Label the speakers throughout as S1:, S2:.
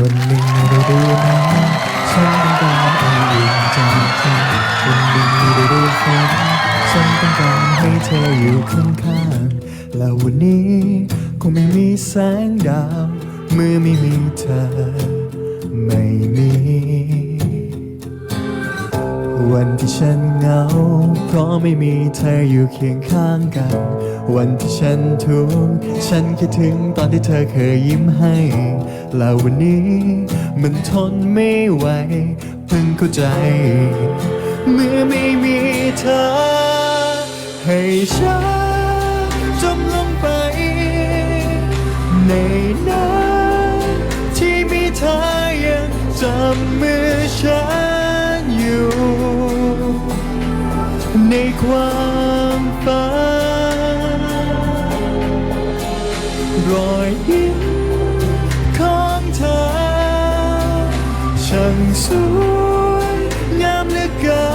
S1: วันหนึ่งในฤดูหนาวฉันต้องการไออุ่นจากเธอวันหนึ่งในฤดูฝนฉันต้องการให้เธออยู่ข้างๆและวันนี้คงไม่มีแสงดาว เมื่อไม่มีเธอไม่มี วันที่ฉันเหงา เพราะไม่มีเธออยู่เคียงข้างกัน วันที่ฉันทุกข์ฉันคิดถึงตอนที่เธอเคยยิ้มให้ แล้ววันนี้มันทนไม่ไหวเพิ่งเข้าใจ เมื่อไม่มีเธอ ให้ฉันจมลงไปในน้ำำมือฉันอยู่ ในความฝันรอยยิ้มของเธอ ช่างสวยงามเหลือเกิ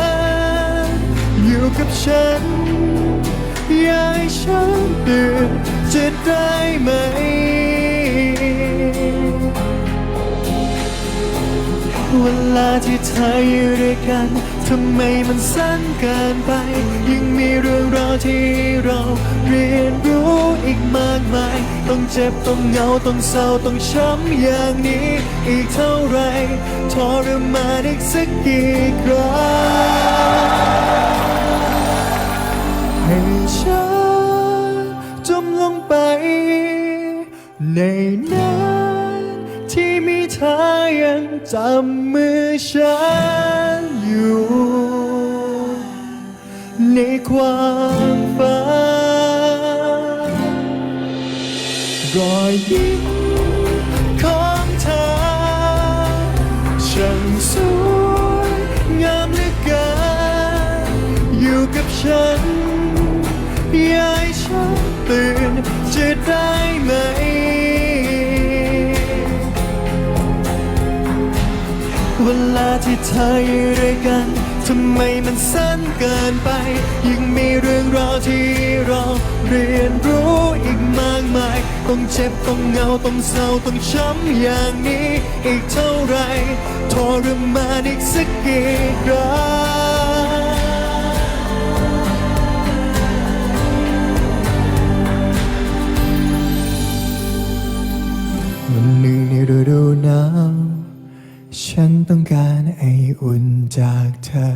S1: นอยู่กับฉัน อยากให้ฉันตื่นจะได้ไหม ลาที่เธออยู่ด้วยกันทำไมมันสั้นเกินไป ยังมีเรื่องราวที่เราเรียนรู้อีกมากมาย ต้องเจ็บต้องเหงาต้องเศร้าต้องช้ำอย่างนี้อีกเท่าไหรทรมานอีกสักกี่ครั้งให้ฉันจมลงไปในน้ำ ที่มีเธอยังจำมือฉันอยู่ ในความฝันรอยยิ้มของเธอช่างสวยงามเหลือเกินอยู่กับฉันยากให้ฉันตื่นจะได้ไหม ที่เธออยู่ด้วยกันทำไมมันสั้นเกินไป ยังมีเรื่องราวที่เราเรียนรู้อีกมากมาย ต้องเจ็บต้องเหงาต้องเศร้าต้องช้ำอย่างนี้ อีกเท่าไหรทรมานอีกสักกี่ครั้ง ต้องการไออุ่นจากเธอ